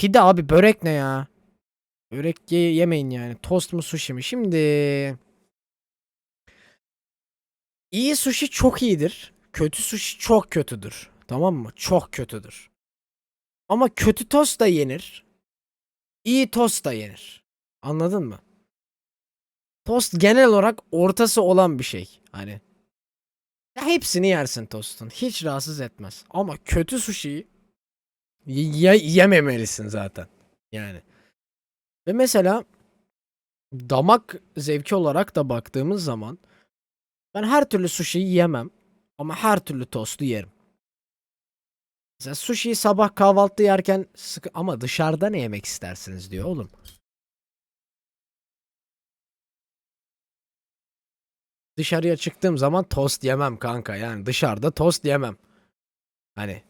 Pide abi börek ne ya? Börek ye- yemeyin yani. Tost mu sushi mi? Şimdi iyi sushi çok iyidir. Kötü sushi çok kötüdür. Tamam mı? Çok kötüdür. Ama kötü tost da yenir. İyi tost da yenir. Anladın mı? Tost genel olarak ortası olan bir şey. Hani hepsini yersin tostun. Hiç rahatsız etmez. Ama kötü sushi'yi y- ye- yememelisin zaten. Yani. Ve mesela damak zevki olarak da baktığımız zaman ben her türlü sushi'yi yemem ama her türlü tostu yerim. Mesela sushi'yi sabah kahvaltı yerken sıkı ama dışarıda ne yemek istersiniz diyor oğlum. Dışarıya çıktığım zaman tost yemem kanka. Yani dışarıda tost yemem. Hani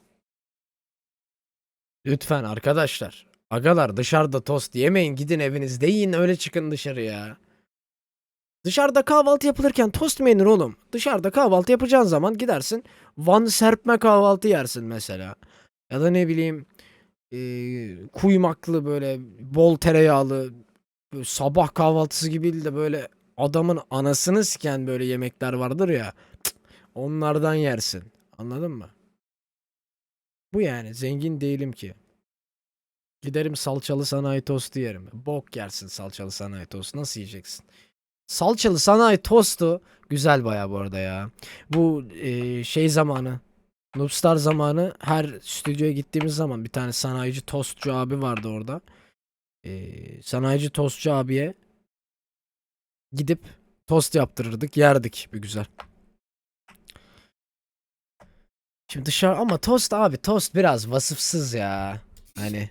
lütfen arkadaşlar. Agalar dışarıda tost yemeyin. Gidin evinizde yiyin öyle çıkın dışarıya. Dışarıda kahvaltı yapılırken tost mu yenir oğlum? Dışarıda kahvaltı yapacağın zaman gidersin. Van serpme kahvaltı yersin mesela. Ya da ne bileyim eee, kuymaklı böyle bol tereyağlı böyle sabah kahvaltısı gibi de böyle adamın anasını siken böyle yemekler vardır ya. cık, Onlardan yersin. Anladın mı? Bu yani zengin değilim ki. Giderim salçalı sanayi tostu yerim. Bok yersin salçalı sanayi tostu. Nasıl yiyeceksin? Salçalı sanayi tostu güzel baya bu arada ya. Bu e, şey zamanı Noobstar zamanı her stüdyoya gittiğimiz zaman bir tane sanayici tostçu abi vardı orada. E, sanayici tostçu abiye gidip tost yaptırırdık yerdik bir güzel. Şimdi dışarı ama tost abi tost biraz vasıfsız ya. Hani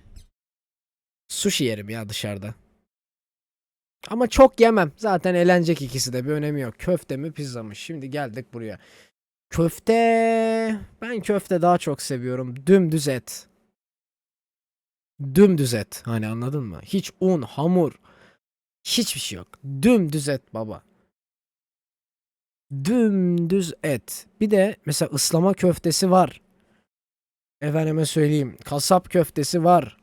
sushi yerim ya dışarıda. Ama çok yemem. Zaten eğlenecek ikisi de bir önemi yok. Köfte mi pizza mı? Şimdi geldik buraya. Köfte ben köfte daha çok seviyorum. Dümdüz et. Dümdüz et. Hani anladın mı? Hiç un, hamur, hiçbir şey yok. Dümdüz et baba. Dümdüz et. Bir de mesela ıslama köftesi var. Efendime söyleyeyim. Kasap köftesi var.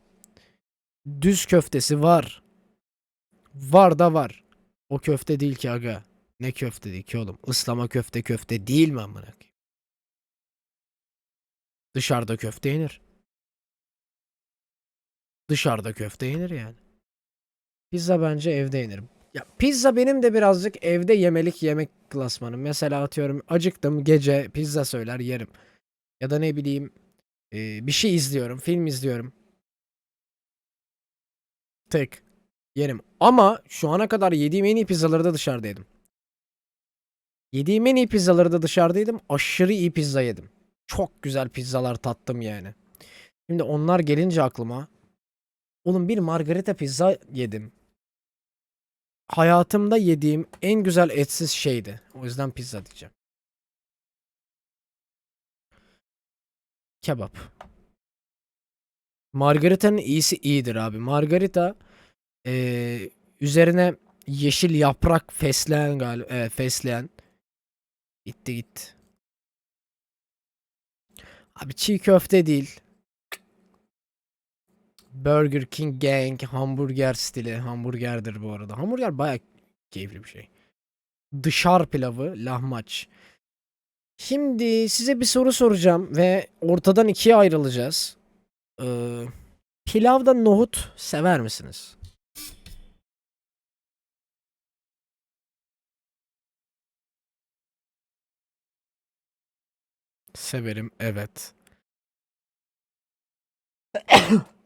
Düz köftesi var. Var da var. O köfte değil ki aga. Ne köfte değil ki oğlum? Islama köfte köfte değil mi amına? Dışarıda köfte yenir. Dışarıda köfte yenir yani. Pizza bence evde yenir. Ya pizza benim de birazcık evde yemelik yemek klasmanım. Mesela atıyorum acıktım gece pizza söyler yerim. Ya da ne bileyim e, bir şey izliyorum, film izliyorum. Tek yerim. Ama şu ana kadar yediğim en iyi pizzaları da dışarıda yedim. Yediğim en iyi pizzaları da dışarıda yedim. Aşırı iyi pizza yedim. Çok güzel pizzalar tattım yani. Şimdi onlar gelince aklıma. Oğlum bir margarita pizza yedim. Hayatımda yediğim en güzel etsiz şeydi. O yüzden pizza diyeceğim. Kebap. Margarita'nın iyisi iyidir abi. Margarita eee, üzerine yeşil yaprak fesleğen galiba. Evet, fesleğen. Gitti gitti. Abi çiğ köfte değil. Burger King Gang hamburger stili hamburgerdir bu arada. Hamburger baya keyifli bir şey. Dışar pilavı lahmaç. Şimdi size bir soru soracağım ve ortadan ikiye ayrılacağız. Ee, pilavda nohut sever misiniz? Severim evet.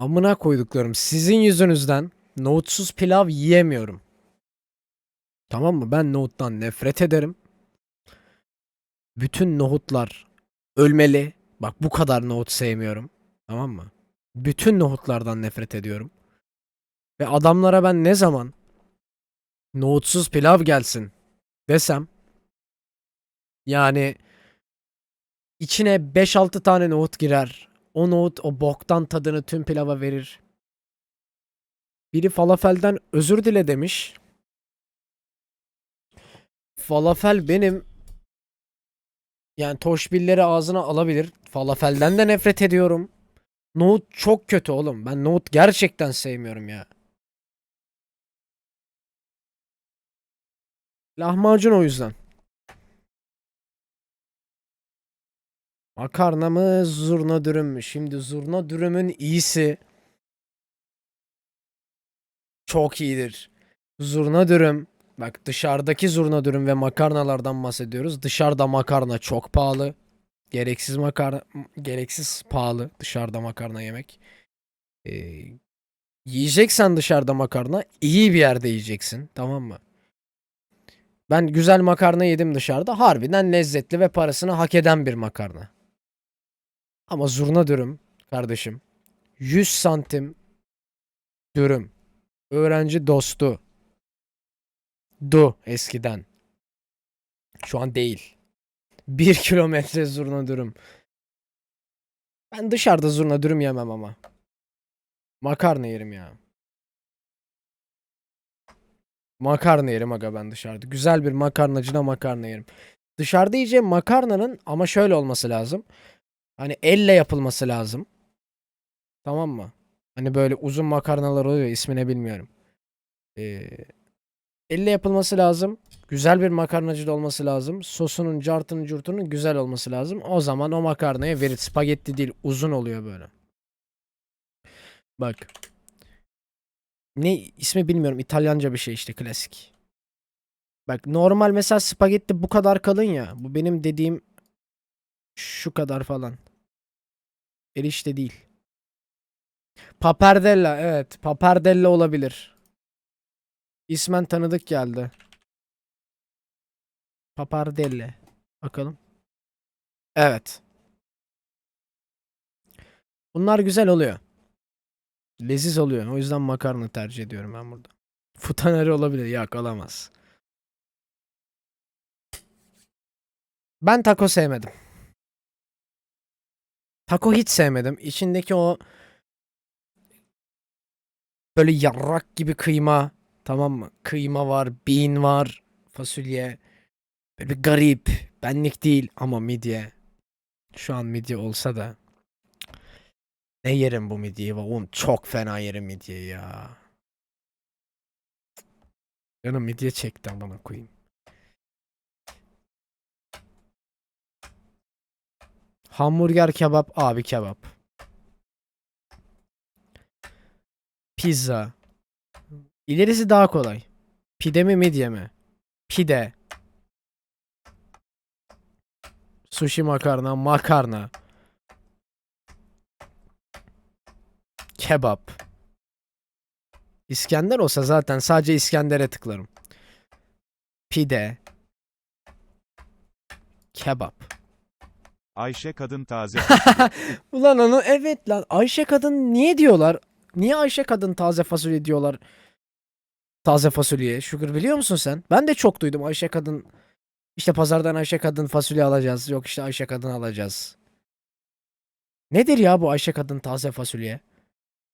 Amına koyduklarım sizin yüzünüzden nohutsuz pilav yiyemiyorum. Tamam mı? Ben nohuttan nefret ederim. Bütün nohutlar ölmeli. Bak bu kadar nohut sevmiyorum. Tamam mı? Bütün nohutlardan nefret ediyorum. Ve adamlara ben ne zaman nohutsuz pilav gelsin desem yani içine 5-6 tane nohut girer. O nohut o boktan tadını tüm pilava verir. Biri falafelden özür dile demiş. Falafel benim yani toşbilleri ağzına alabilir. Falafelden de nefret ediyorum. Nohut çok kötü oğlum. Ben nohut gerçekten sevmiyorum ya. Lahmacun o yüzden. Makarna mı zurna dürüm mü? Şimdi zurna dürümün iyisi çok iyidir. Zurna dürüm. Bak dışarıdaki zurna dürüm ve makarnalardan bahsediyoruz. Dışarıda makarna çok pahalı. Gereksiz makarna gereksiz pahalı dışarıda makarna yemek. Ee, yiyeceksen dışarıda makarna iyi bir yerde yiyeceksin. Tamam mı? Ben güzel makarna yedim dışarıda. Harbiden lezzetli ve parasını hak eden bir makarna. Ama zurna dürüm kardeşim. 100 santim dürüm. Öğrenci dostu. Du eskiden. Şu an değil. Bir kilometre zurna dürüm. Ben dışarıda zurna dürüm yemem ama. Makarna yerim ya. Makarna yerim aga ben dışarıda. Güzel bir makarnacıda makarna yerim. Dışarıda yiyeceğim makarnanın ama şöyle olması lazım. Hani elle yapılması lazım. Tamam mı? Hani böyle uzun makarnalar oluyor ismini bilmiyorum. Ee, elle yapılması lazım. Güzel bir makarnacı olması lazım. Sosunun, cartının, curtunun güzel olması lazım. O zaman o makarnaya verir. Spagetti değil, uzun oluyor böyle. Bak. Ne ismi bilmiyorum. İtalyanca bir şey işte klasik. Bak normal mesela spagetti bu kadar kalın ya. Bu benim dediğim şu kadar falan. Erişte değil. Papardella evet. Papardella olabilir. İsmen tanıdık geldi. Papardelle. Bakalım. Evet. Bunlar güzel oluyor. Leziz oluyor. O yüzden makarna tercih ediyorum ben burada. Futaneri olabilir. Yok olamaz. Ben taco sevmedim. Taco hiç sevmedim. İçindeki o böyle yarrak gibi kıyma. Tamam mı? Kıyma var, bean var, fasulye. Böyle bir garip. Benlik değil ama midye. Şu an midye olsa da. Ne yerim bu midyeyi? Oğlum çok fena yerim midyeyi ya. Canım midye çekti amına koyayım. Hamburger kebap abi kebap. Pizza. İlerisi daha kolay. Pide mi midye mi? Pide. Sushi makarna, makarna. Kebap. İskender olsa zaten sadece İskender'e tıklarım. Pide. Kebap. Ayşe kadın taze Ulan onu evet lan. Ayşe kadın niye diyorlar? Niye Ayşe kadın taze fasulye diyorlar? Taze fasulye. Şükür biliyor musun sen? Ben de çok duydum Ayşe kadın. İşte pazardan Ayşe kadın fasulye alacağız. Yok işte Ayşe kadın alacağız. Nedir ya bu Ayşe kadın taze fasulye?